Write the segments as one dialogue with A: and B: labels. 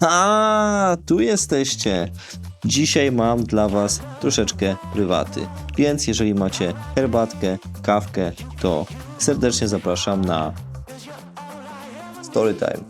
A: A, tu jesteście. Dzisiaj mam dla Was troszeczkę prywaty. Więc jeżeli macie herbatkę, kawkę, to serdecznie zapraszam na Storytime.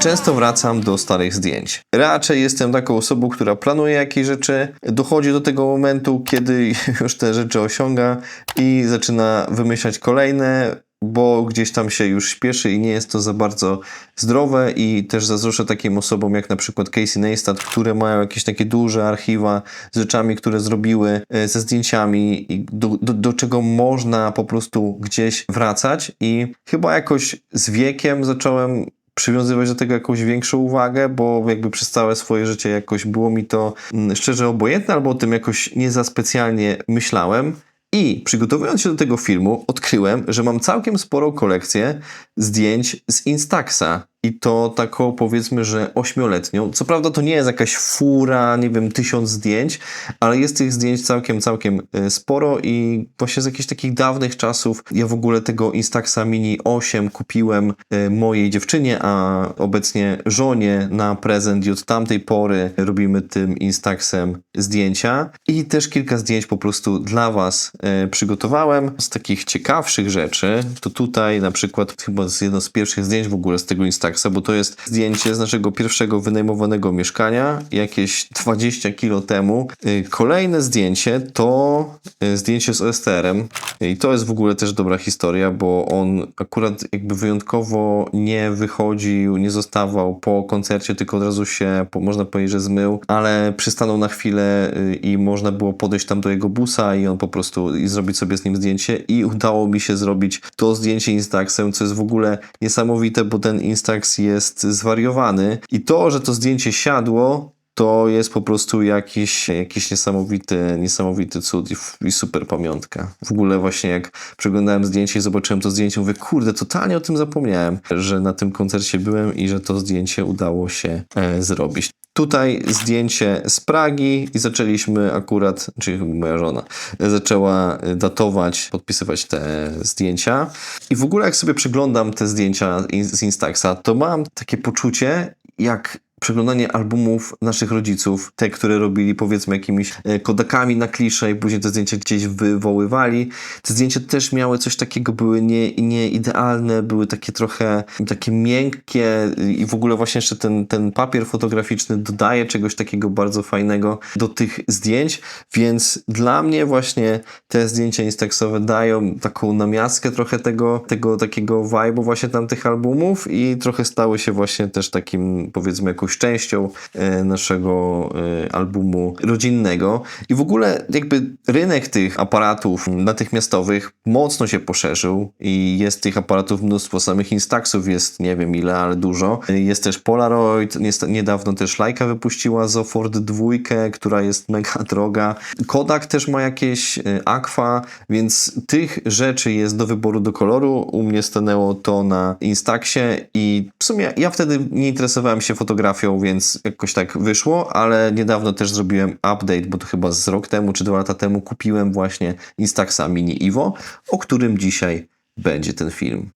A: Nieczęsto wracam do starych zdjęć. Raczej jestem taką osobą, która planuje jakieś rzeczy, dochodzi do tego momentu, kiedy już te rzeczy osiąga i zaczyna wymyślać kolejne, bo gdzieś tam się już śpieszy i nie jest to za bardzo zdrowe i też zazdroszczę takim osobom jak na przykład Casey Neistat, które mają jakieś takie duże archiwa z rzeczami, które zrobiły, e, ze zdjęciami, do, do, do czego można po prostu gdzieś wracać i chyba jakoś z wiekiem zacząłem przywiązywać do tego jakąś większą uwagę, bo jakby przez całe swoje życie jakoś było mi to mm, szczerze obojętne, albo o tym jakoś nie za specjalnie myślałem. I przygotowując się do tego filmu, odkryłem, że mam całkiem sporą kolekcję zdjęć z Instaxa. I to taką powiedzmy, że ośmioletnią. Co prawda to nie jest jakaś fura, nie wiem, tysiąc zdjęć, ale jest tych zdjęć całkiem, całkiem e, sporo i właśnie z jakichś takich dawnych czasów ja w ogóle tego Instaxa Mini 8 kupiłem e, mojej dziewczynie, a obecnie żonie na prezent i od tamtej pory robimy tym Instaxem zdjęcia i też kilka zdjęć po prostu dla Was e, przygotowałem. Z takich ciekawszych rzeczy, to tutaj na przykład chyba z jedno z pierwszych zdjęć w ogóle z tego Instaxa, bo to jest zdjęcie z naszego pierwszego wynajmowanego mieszkania jakieś 20 kilo temu. Y, Kolejne zdjęcie to y, zdjęcie z OSTR-em i to jest w ogóle też dobra historia, bo on akurat jakby wyjątkowo nie wychodził, nie zostawał po koncercie, tylko od razu się, można powiedzieć, że zmył, ale przystanął na chwilę y, i można było podejść tam do jego busa i on po prostu i zrobić sobie z nim zdjęcie i udało mi się zrobić to zdjęcie Instaxem, co jest w ogóle niesamowite, bo ten Instax jest zwariowany i to, że to zdjęcie siadło, to jest po prostu jakiś, jakiś niesamowity, niesamowity cud i, i super pamiątka. W ogóle właśnie jak przeglądałem zdjęcie i zobaczyłem to zdjęcie, mówię, kurde, totalnie o tym zapomniałem, że na tym koncercie byłem i że to zdjęcie udało się e, zrobić. Tutaj zdjęcie z Pragi i zaczęliśmy akurat, czyli moja żona, zaczęła datować, podpisywać te zdjęcia. I w ogóle jak sobie przeglądam te zdjęcia z Instaxa, to mam takie poczucie, jak przeglądanie albumów naszych rodziców, te, które robili powiedzmy jakimiś e, kodakami na klisze i później te zdjęcia gdzieś wywoływali. Te zdjęcia też miały coś takiego, były nie, nie idealne, były takie trochę takie miękkie i w ogóle właśnie jeszcze ten, ten papier fotograficzny dodaje czegoś takiego bardzo fajnego do tych zdjęć, więc dla mnie właśnie te zdjęcia instaxowe dają taką namiastkę trochę tego, tego takiego vibe'u właśnie tamtych albumów i trochę stały się właśnie też takim powiedzmy jakąś częścią e, naszego e, albumu rodzinnego i w ogóle jakby rynek tych aparatów natychmiastowych mocno się poszerzył i jest tych aparatów mnóstwo, samych Instaxów jest nie wiem ile, ale dużo. Jest też Polaroid, niest- niedawno też Leica wypuściła Zoford 2, która jest mega droga. Kodak też ma jakieś e, Aqua, więc tych rzeczy jest do wyboru do koloru. U mnie stanęło to na Instaxie i w sumie ja wtedy nie interesowałem się fotografią, więc jakoś tak wyszło, ale niedawno też zrobiłem update, bo to chyba z rok temu czy dwa lata temu kupiłem właśnie Instaxa Mini Evo, o którym dzisiaj będzie ten film.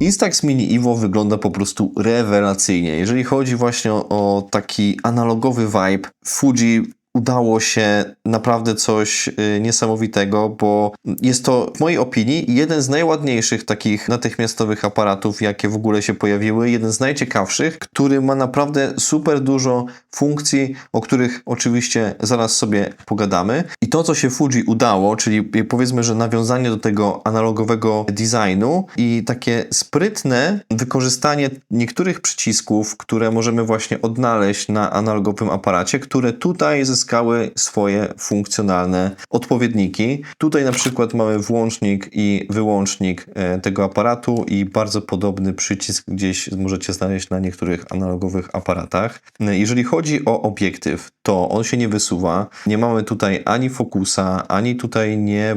A: Instax Mini Evo wygląda po prostu rewelacyjnie. Jeżeli chodzi właśnie o, o taki analogowy vibe, Fuji udało się naprawdę coś y, niesamowitego, bo jest to w mojej opinii jeden z najładniejszych takich natychmiastowych aparatów, jakie w ogóle się pojawiły, jeden z najciekawszych, który ma naprawdę super dużo funkcji, o których oczywiście zaraz sobie pogadamy. I to, co się Fuji udało, czyli powiedzmy, że nawiązanie do tego analogowego designu i takie sprytne wykorzystanie niektórych przycisków, które możemy właśnie odnaleźć na analogowym aparacie, które tutaj zyskały swoje funkcjonalne odpowiedniki. Tutaj na przykład mamy włącznik i wyłącznik e, tego aparatu i bardzo podobny przycisk gdzieś możecie znaleźć na niektórych analogowych aparatach. E, Jeżeli chodzi o obiektyw, to on się nie wysuwa. Nie mamy tutaj ani fokusa, ani tutaj nie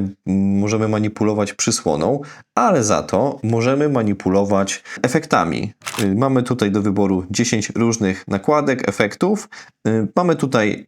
A: możemy manipulować przysłoną, ale za to możemy manipulować efektami. Y, Mamy tutaj do wyboru 10 różnych nakładek, efektów Mamy tutaj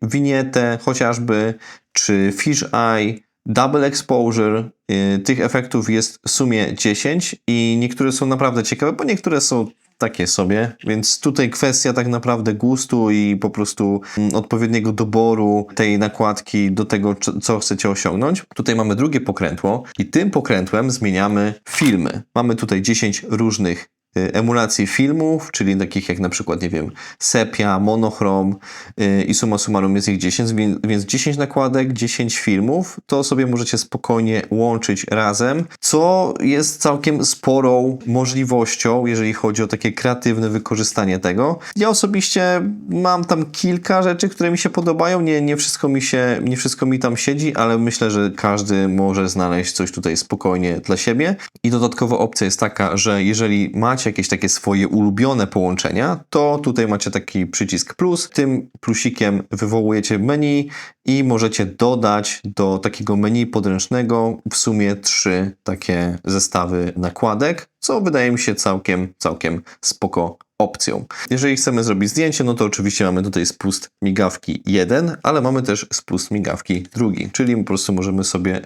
A: chociażby, czy fish eye, double exposure. Y, Tych efektów jest w sumie 10 i niektóre są naprawdę ciekawe, bo niektóre są takie sobie, więc tutaj kwestia tak naprawdę gustu i po prostu mm, odpowiedniego doboru tej nakładki do tego, co- chcecie osiągnąć. Tutaj mamy drugie pokrętło i tym pokrętłem zmieniamy filmy. Mamy tutaj 10 różnych emulacji filmów, czyli takich jak na przykład, nie wiem, sepia, monochrom y, i summa summarum jest ich 10, więc- więc 10 nakładek, 10 filmów, to sobie możecie spokojnie łączyć razem, co jest całkiem sporą możliwością, jeżeli chodzi o takie kreatywne wykorzystanie tego. Ja osobiście mam tam kilka rzeczy, które mi się podobają, nie, nie, wszystko, mi się, nie wszystko mi tam siedzi, ale myślę, że każdy może znaleźć coś tutaj spokojnie dla siebie. I dodatkowa opcja jest taka, że jeżeli macie jakieś takie swoje ulubione połączenia, to tutaj macie taki przycisk plus. Tym plusikiem wywołujecie menu i możecie dodać do takiego menu podręcznego w sumie trzy takie zestawy nakładek, co wydaje mi się całkiem, całkiem spoko opcją. Jeżeli chcemy zrobić zdjęcie, no to oczywiście mamy tutaj spust migawki 1, ale mamy też spust migawki drugi, czyli po prostu możemy sobie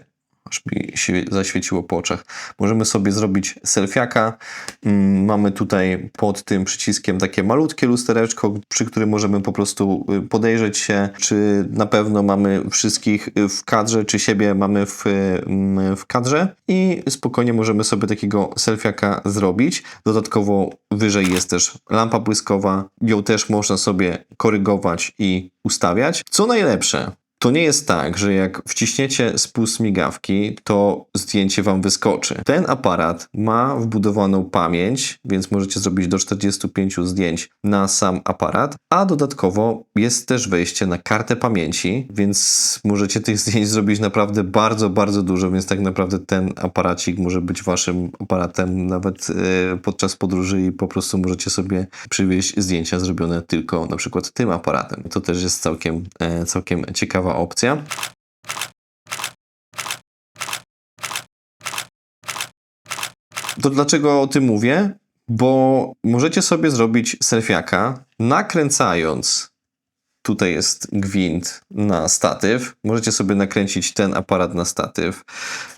A: aż mi się zaświeciło po oczach. Możemy sobie zrobić selfiaka. Mm, Mamy tutaj pod tym przyciskiem takie malutkie lustereczko, przy którym możemy po prostu y, podejrzeć się, czy na pewno mamy wszystkich w kadrze, czy siebie mamy w, mm, w kadrze i spokojnie możemy sobie takiego selfiaka zrobić. Dodatkowo wyżej jest też lampa błyskowa, ją też można sobie korygować i ustawiać. Co najlepsze, to nie jest tak, że jak wciśniecie spust migawki, to zdjęcie Wam wyskoczy. Ten aparat ma wbudowaną pamięć, więc możecie zrobić do 45 zdjęć na sam aparat, a dodatkowo jest też wejście na kartę pamięci, więc możecie tych zdjęć zrobić naprawdę bardzo, bardzo dużo, więc tak naprawdę ten aparacik może być Waszym aparatem nawet e, podczas podróży i po prostu możecie sobie przywieźć zdjęcia zrobione tylko na przykład tym aparatem. To też jest całkiem, e, całkiem ciekawa opcja. To dlaczego o tym mówię? Bo możecie sobie zrobić selfiaka, nakręcając tutaj jest gwint na statyw. Możecie sobie nakręcić ten aparat na statyw.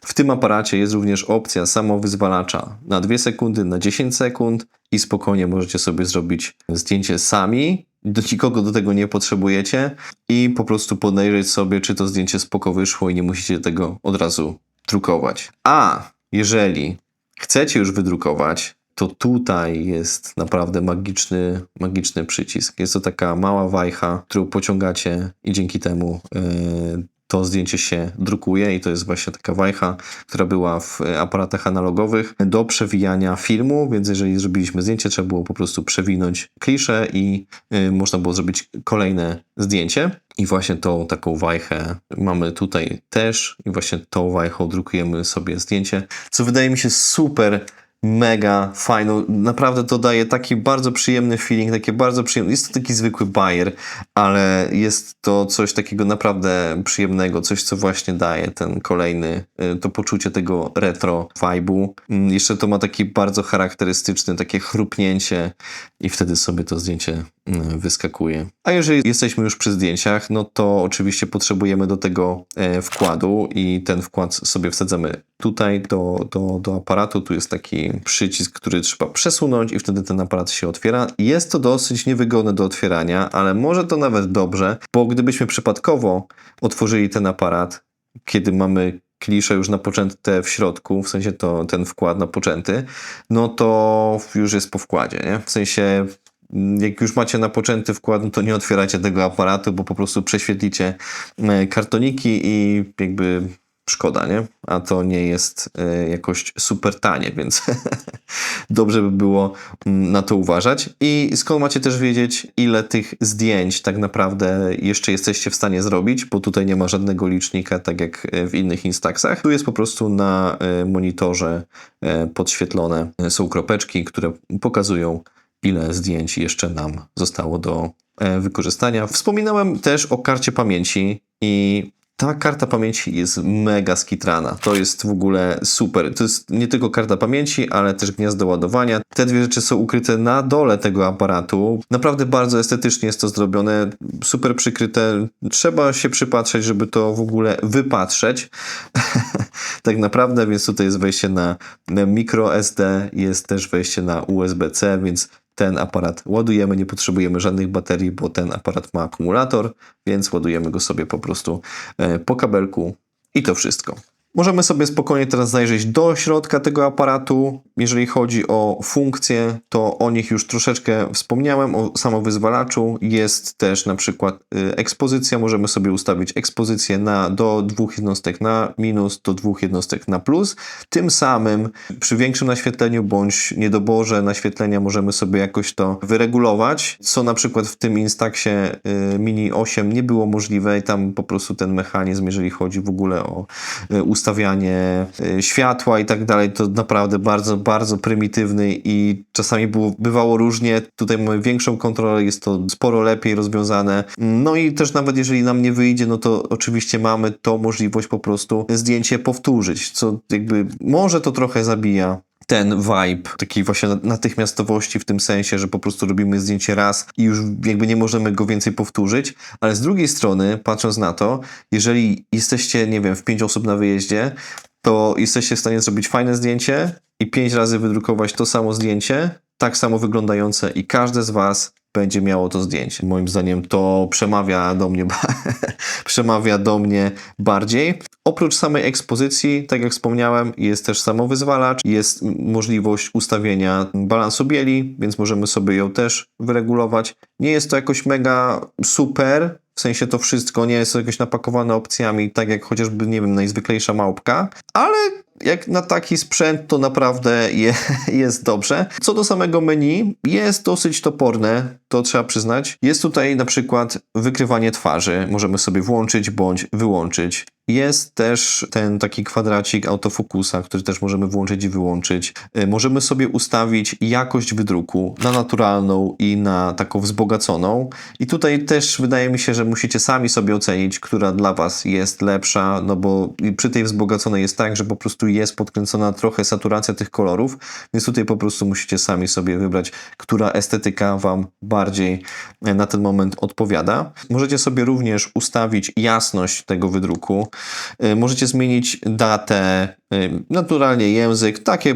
A: W tym aparacie jest również opcja samowyzwalacza na 2 sekundy, na 10 sekund i spokojnie możecie sobie zrobić zdjęcie sami. Do nikogo do tego nie potrzebujecie i po prostu podejrzeć sobie, czy to zdjęcie spoko wyszło i nie musicie tego od razu drukować. A jeżeli chcecie już wydrukować, to tutaj jest naprawdę magiczny, magiczny przycisk. Jest to taka mała wajcha, którą pociągacie i dzięki temu yy, to zdjęcie się drukuje i to jest właśnie taka wajcha, która była w e, aparatach analogowych do przewijania filmu, więc jeżeli zrobiliśmy zdjęcie, trzeba było po prostu przewinąć kliszę i y, można było zrobić kolejne zdjęcie. I właśnie tą taką wajchę mamy tutaj też i właśnie tą wajchą drukujemy sobie zdjęcie, co wydaje mi się super mega fajną. Naprawdę to daje taki bardzo przyjemny feeling, takie bardzo przyjemne. Jest to taki zwykły bajer, ale jest to coś takiego naprawdę przyjemnego, coś co właśnie daje ten kolejny, y, to poczucie tego retro vibe'u. Mm, Jeszcze to ma taki bardzo charakterystyczny, takie chrupnięcie i wtedy sobie to zdjęcie mm, wyskakuje. A jeżeli jesteśmy już przy zdjęciach, no to oczywiście potrzebujemy do tego e, wkładu i ten wkład sobie wsadzamy tutaj do, do, do aparatu. Tu jest taki przycisk, który trzeba przesunąć i wtedy ten aparat się otwiera. Jest to dosyć niewygodne do otwierania, ale może to nawet dobrze, bo gdybyśmy przypadkowo otworzyli ten aparat, kiedy mamy kliszę już napoczęte w środku, w sensie to ten wkład napoczęty, no to już jest po wkładzie, nie? W sensie jak już macie napoczęty wkład, no to nie otwieracie tego aparatu, bo po prostu prześwietlicie e, kartoniki i jakby szkoda, nie? A to nie jest e, jakoś super tanie, więc dobrze by było mm, na to uważać. I skąd macie też wiedzieć, ile tych zdjęć tak naprawdę jeszcze jesteście w stanie zrobić, bo tutaj nie ma żadnego licznika, tak jak e, w innych Instaxach. Tu jest po prostu na e, monitorze podświetlone są kropeczki, które pokazują, ile zdjęć jeszcze nam zostało do wykorzystania. Wspominałem też o karcie pamięci i Ta karta pamięci jest mega skitrana. To jest w ogóle super. To jest nie tylko karta pamięci, ale też gniazdo ładowania. Te dwie rzeczy są ukryte na dole tego aparatu. Naprawdę bardzo estetycznie jest to zrobione. Super przykryte. Trzeba się przypatrzeć, żeby to w ogóle wypatrzeć. tak naprawdę, więc tutaj jest wejście na micro SD, jest też wejście na USB-C, więc ten aparat ładujemy, nie potrzebujemy żadnych baterii, bo ten aparat ma akumulator, więc ładujemy go sobie po prostu e, po kabelku i to wszystko. Możemy sobie spokojnie teraz zajrzeć do środka tego aparatu. Jeżeli chodzi o funkcje, to o nich już troszeczkę wspomniałem, o samowyzwalaczu. Jest też na przykład y, ekspozycja. Możemy sobie ustawić ekspozycję na, do dwóch jednostek na minus, do dwóch jednostek na plus. Tym samym przy większym naświetleniu bądź niedoborze naświetlenia możemy sobie jakoś to wyregulować, co na przykład w tym Instaxie y, Mini 8 nie było możliwe i tam po prostu ten mechanizm, jeżeli chodzi w ogóle o ustawienie ustawianie y, światła i tak dalej, to naprawdę bardzo, bardzo prymitywny i czasami było, bywało różnie. Tutaj mamy większą kontrolę, jest to sporo lepiej rozwiązane. No i też nawet jeżeli nam nie wyjdzie, no to oczywiście mamy to możliwość po prostu zdjęcie powtórzyć, co jakby może to trochę zabija ten vibe takiej właśnie natychmiastowości w tym sensie, że po prostu robimy zdjęcie raz i już jakby nie możemy go więcej powtórzyć, ale z drugiej strony, patrząc na to, jeżeli jesteście, nie wiem, w pięć osób na wyjeździe, to jesteście w stanie zrobić fajne zdjęcie i pięć razy wydrukować to samo zdjęcie, tak samo wyglądające i każde z Was będzie miało to zdjęcie. Moim zdaniem to przemawia do mnie, przemawia do mnie bardziej. Oprócz samej ekspozycji, tak jak wspomniałem, jest też samowyzwalacz, jest możliwość ustawienia balansu bieli, więc możemy sobie ją też wyregulować. Nie jest to jakoś mega super, w sensie to wszystko nie jest jakoś napakowane opcjami, tak jak chociażby, nie wiem, najzwyklejsza małpka, ale jak na taki sprzęt to naprawdę je, jest dobrze. Co do samego menu, jest dosyć toporne, to trzeba przyznać. Jest tutaj na przykład wykrywanie twarzy, możemy sobie włączyć bądź wyłączyć. Jest też ten taki kwadracik autofokusa, który też możemy włączyć i wyłączyć. Y, możemy sobie ustawić jakość wydruku na naturalną i na taką wzbogaconą. I tutaj też wydaje mi się, że musicie sami sobie ocenić, która dla Was jest lepsza, no bo przy tej wzbogaconej jest tak, że po prostu jest podkręcona trochę saturacja tych kolorów, więc tutaj po prostu musicie sami sobie wybrać, która estetyka Wam bardziej e, na ten moment odpowiada. Możecie sobie również ustawić jasność tego wydruku. E, możecie zmienić datę, e, naturalnie język, takie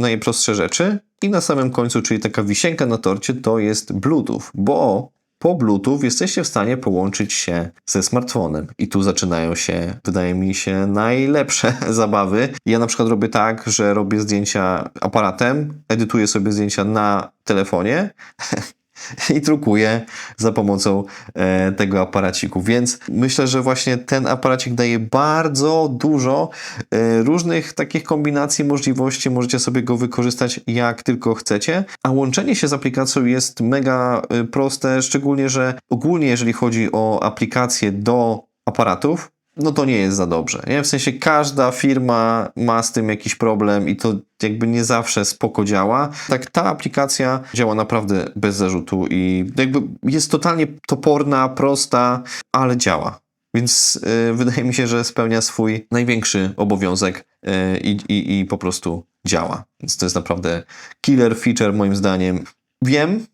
A: najprostsze rzeczy. I na samym końcu, czyli taka wisienka na torcie, to jest Bluetooth, bo po Bluetooth jesteście w stanie połączyć się ze smartfonem. I tu zaczynają się, wydaje mi się, najlepsze zabawy. Ja na przykład robię tak, że robię zdjęcia aparatem, edytuję sobie zdjęcia na telefonie i drukuję za pomocą e, tego aparaciku. Więc myślę, że właśnie ten aparacik daje bardzo dużo e, różnych takich kombinacji, możliwości. Możecie sobie go wykorzystać jak tylko chcecie. A łączenie się z aplikacją jest mega e, proste, szczególnie, że ogólnie jeżeli chodzi o aplikacje do aparatów, no to nie jest za dobrze. Nie? W sensie każda firma ma z tym jakiś problem i to jakby nie zawsze spoko działa. Tak ta aplikacja działa naprawdę bez zarzutu i jakby jest totalnie toporna, prosta, ale działa. Więc yy, wydaje mi się, że spełnia swój największy obowiązek yy, i, i po prostu działa. Więc to jest naprawdę killer feature moim zdaniem. Wiem,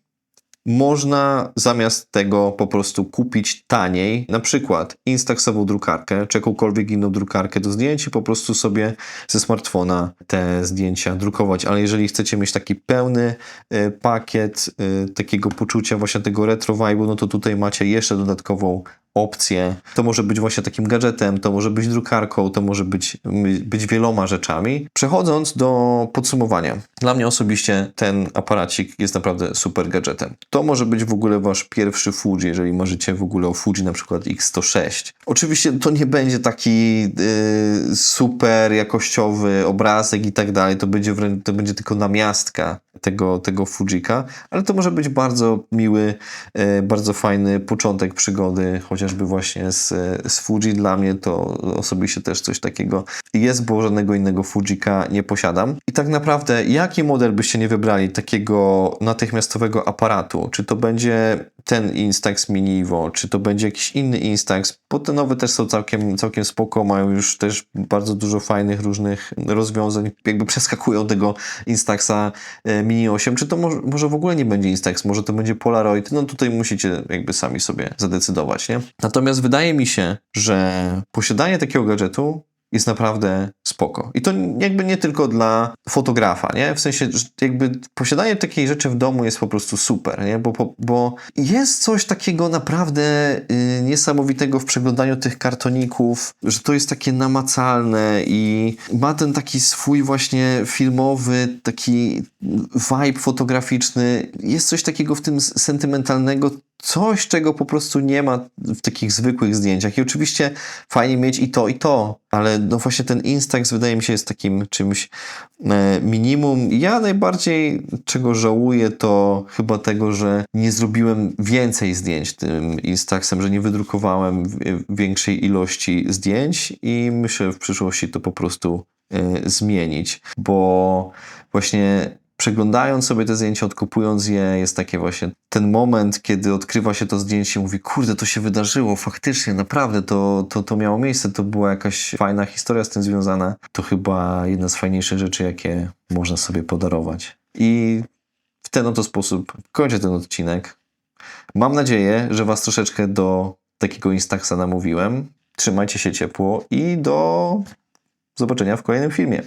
A: można zamiast tego po prostu kupić taniej, na przykład Instaxową drukarkę, czy jakąkolwiek inną drukarkę do zdjęć i po prostu sobie ze smartfona te zdjęcia drukować. Ale jeżeli chcecie mieć taki pełny y, pakiet y, takiego poczucia właśnie tego retro vibe'u, no to tutaj macie jeszcze dodatkową opcje. To może być właśnie takim gadżetem, to może być drukarką, to może być, być wieloma rzeczami. Przechodząc do podsumowania. Dla mnie osobiście ten aparacik jest naprawdę super gadżetem. To może być w ogóle wasz pierwszy Fuji, jeżeli marzycie w ogóle o Fuji na przykład X106. Oczywiście to nie będzie taki yy, super jakościowy obrazek i tak dalej, to będzie, to będzie tylko namiastka tego, tego Fujika, ale to może być bardzo miły, e, bardzo fajny początek przygody, chociażby właśnie z, z Fuji. Dla mnie to osobiście też coś takiego jest, bo żadnego innego Fujika nie posiadam. I tak naprawdę, jaki model byście nie wybrali takiego natychmiastowego aparatu? Czy to będzie ten Instax Mini Evo, czy to będzie jakiś inny Instax, bo te nowe też są całkiem, całkiem spoko, mają już też bardzo dużo fajnych różnych rozwiązań, jakby przeskakują tego Instaxa e, Mini 8, czy to może, może w ogóle nie będzie Instax, może to będzie Polaroid, no tutaj musicie jakby sami sobie zadecydować, nie? Natomiast wydaje mi się, że posiadanie takiego gadżetu jest naprawdę spoko. I to jakby nie tylko dla fotografa, nie? W sensie, że jakby posiadanie takiej rzeczy w domu jest po prostu super, nie? Bo, bo, bo jest coś takiego naprawdę y, niesamowitego w przeglądaniu tych kartoników, że to jest takie namacalne i ma ten taki swój właśnie filmowy, taki vibe fotograficzny. Jest coś takiego w tym sentymentalnego, coś, czego po prostu nie ma w takich zwykłych zdjęciach. I oczywiście fajnie mieć i to, i to, ale no właśnie ten Instax wydaje mi się jest takim czymś e, minimum. Ja najbardziej czego żałuję to chyba tego, że nie zrobiłem więcej zdjęć tym Instaxem, że nie wydrukowałem w- większej ilości zdjęć i myślę w przyszłości to po prostu e, zmienić, bo właśnie przeglądając sobie te zdjęcia, odkupując je, jest takie właśnie ten moment, kiedy odkrywa się to zdjęcie mówi, kurde, to się wydarzyło, faktycznie, naprawdę, to, to, to miało miejsce, to była jakaś fajna historia z tym związana. To chyba jedna z fajniejszych rzeczy, jakie można sobie podarować. I w ten oto sposób kończę ten odcinek. Mam nadzieję, że Was troszeczkę do takiego Instaxa namówiłem. Trzymajcie się ciepło i do zobaczenia w kolejnym filmie.